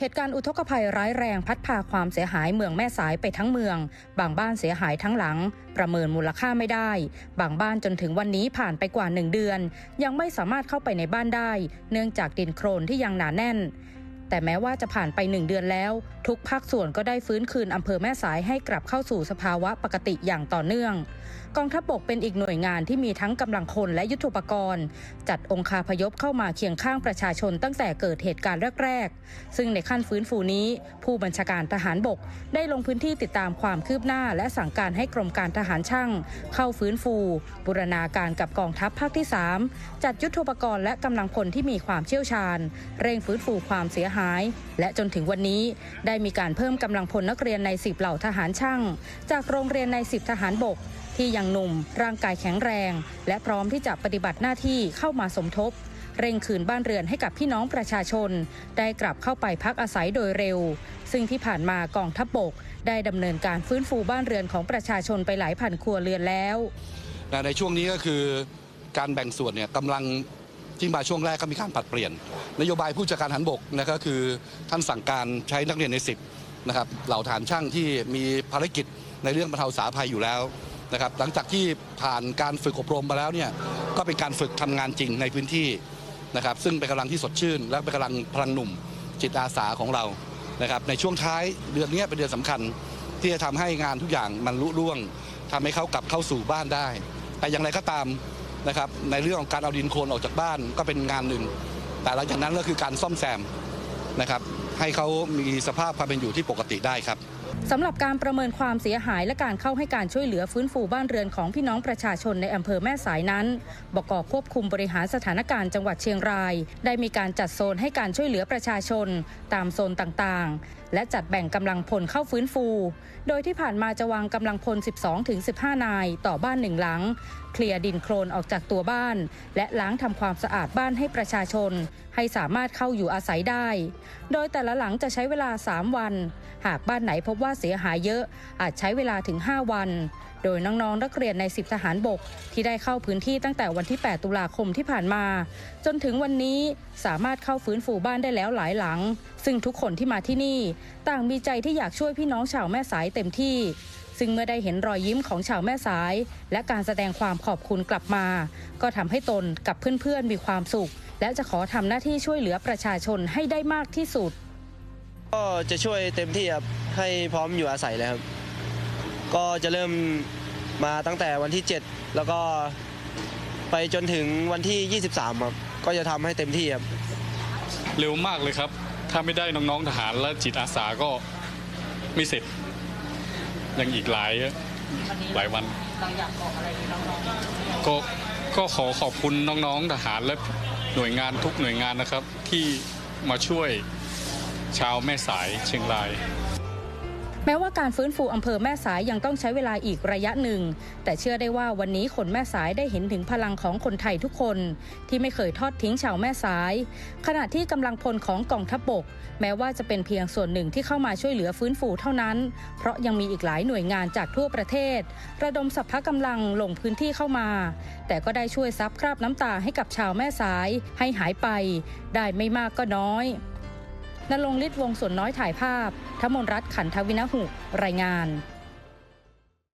เหตุการณ์อุทกภัยร้ายแรงพัดพาความเสียหายเมืองแม่สายไปทั้งเมือง บางบ้านเสียหายทั้งหลัง ประเมินมูลค่าไม่ได้ บางบ้านจนถึงวันนี้ผ่านไปกว่าหนึ่งเดือน ยังไม่สามารถเข้าไปในบ้านได้ เนื่องจากดินโครนที่ยังหนาแน่น แต่แม้ว่าจะผ่านไปหนึ่งเดือนแล้ว ทุกภาคส่วนก็ได้ฟื้นคืนอำเภอแม่สายให้กลับเข้าสู่สภาวะปกติอย่างต่อเนื่อง กองทัพบกเป็นอีกหน่วยงานที่มีทั้งกำลังคนและยุทโธปกรณ์ จัดองคาพยพเข้ามาเคียงข้างประชาชนตั้งแต่เกิดเหตุการณ์แรกๆ ซึ่งในขั้นฟื้นฟูนี้ ผู้บัญชาการทหารบก ได้ลงพื้นที่ติดตามความคืบหน้า และสั่งการให้กรมการทหารช่าง เข้าฟื้นฟู บูรณาการกับกองทัพภาคที่ 3 จัดยุทโธปกรณ์และกำลังพลที่มีความเชี่ยวชาญ เร่งฟื้นฟูความเสียหายและจนถึงวันนี้ได้มีการเพิ่มกำลังพลนักเรียนใน10เหล่าทหารช่าง จากโรงเรียนใน10ทหารบก ที่ยังหนุ่ม ร่างกายแข็งแรง และพร้อมที่จะปฏิบัติหน้าที่เข้ามาสมทบ เร่งคืนบ้านเรือนให้กับพี่น้องประชาชน ได้กลับเข้าไปพักอาศัยโดยเร็ว ซึ่งที่ผ่านมากองทัพบบก ได้ดำเนินการฟื้นฟูบ้านเรือนของประชาชนไปหลายพันครัวเรือนแล้วในช่วงนี้ก็คือการแบ่งส่วนเนี่ยกำลัง ที่มาช่วงแรกก็มีการปรับเปลี่ยน นโยบายผู้จัดการหันบกนะก็คือท่านสั่งการใช้นักเรียนใน10นะครับเหล่าฐานช่างที่มีภารกิจในเรื่องบรรเทาสาภัยอยู่แล้วนะครับหลังจากที่ผ่านการฝึกอบรมมาแล้วเนี่ยก็เป็นการฝึกทำงานจริงในพื้นที่นะครับซึ่งเป็นกำลังที่สดชื่น และเป็นกำลังพลังหนุ่มจิตอาสาของเรานะครับในช่วงท้ายเดือนนี้เป็นเดือนสำคัญ ที่จะทำให้งานทุกอย่างมันลุล่วงทำให้เขากลับเข้าสู่บ้านได้ แต่อย่างไรก็ตาม นะครับในเรื่องของการเอาดินโคลนออกจากบ้านก็เป็นงานหนึ่ง แต่หลังจากนั้นก็คือการซ่อมแซมนะครับให้เขามีสภาพความเป็นอยู่ที่ปกติได้ครับสำหรับการประเมินความเสียหายและการเข้าให้การช่วยเหลือฟื้นฟูบ้านเรือนของพี่น้องประชาชนในอำเภอแม่สายนั้นบกควบคุมบริหารสถานการณ์จังหวัดเชียงราย ได้มีการจัดโซนให้การช่วยเหลือประชาชน ตามโซนต่างๆและจัดแบ่งกำลังพลเข้าฟื้นฟู โดยที่ผ่านมาจะวางกำลังพล 12-15 นายต่อบ้านหนึ่งหลัง เคลียร์ดินโคลนออกจากตัวบ้าน และล้างทำความสะอาดบ้านให้ประชาชน ให้สามารถเข้าอยู่อาศัยได้ โดยแต่ละหลังจะใช้เวลา 3 วัน หากบ้านไหนพบว่าเสียหายเยอะอาจใช้เวลาถึง 5 วัน โดยน้องๆนักเรียนใน 10 ทหารบก ที่ได้เข้าพื้นที่ตั้งแต่วันที่ 8 ตุลาคมที่ผ่านมา จนถึงวันนี้สามารถเข้าฟื้นฟูบ้านได้แล้วหลายหลัง ซึ่งทุกคนที่มาที่นี่ ต่างมีใจที่อยากช่วยพี่น้องชาวแม่สายเต็มที่ ซึ่งเมื่อได้เห็นรอยยิ้มของชาวแม่สาย และการแสดงความขอบคุณกลับมา ก็ทำให้ตนกับเพื่อนๆมีความสุข และจะขอทำหน้าที่ช่วยเหลือประชาชนให้ได้มากที่สุด ก็จะช่วยเต็มที่ครับให้พร้อมอยู่อาศัยเลยครับ ก็จะเริ่มมาตั้งแต่วันที่ 7 แล้วก็ไปจนถึงวันที่ 23ครับก็จะทำให้เต็มที่ครับ เร็วมากเลยครับ ถ้าไม่ได้น้องๆทหารและจิตอาสาก็ไม่เสร็จ ยังอีกหลายหลายวันก็ก็ขอขอบคุณน้องๆทหารและหน่วยงานทุกหน่วยงานนะครับ ที่มาช่วยชาวแม่สายเชียงราย แม้ว่าการฟื้นฟูอำเภอแม่สายยังต้องใช้เวลาอีกระยะหนึ่ง แต่เชื่อได้ว่าวันนี้คนแม่สายได้เห็นถึงพลังของคนไทยทุกคน ที่ไม่เคยทอดทิ้งชาวแม่สาย ขณะที่กำลังพลของกองทัพบบก แม้ว่าจะเป็นเพียงส่วนหนึ่งที่เข้ามาช่วยเหลือฟื้นฟูเท่านั้น เพราะยังมีอีกหลายหน่วยงานจากทั่วประเทศ ระดมสัพพกำลังลงพื้นที่เข้ามา แต่ก็ได้ช่วยซับคราบน้ำตาให้กับชาวแม่สาย ให้หายไป ได้ไม่มากก็น้อย นรงฤทธิ์วงศ์ส่วนน้อยถ่ายภาพทมนรัตน์ขันทวินหุรายงาน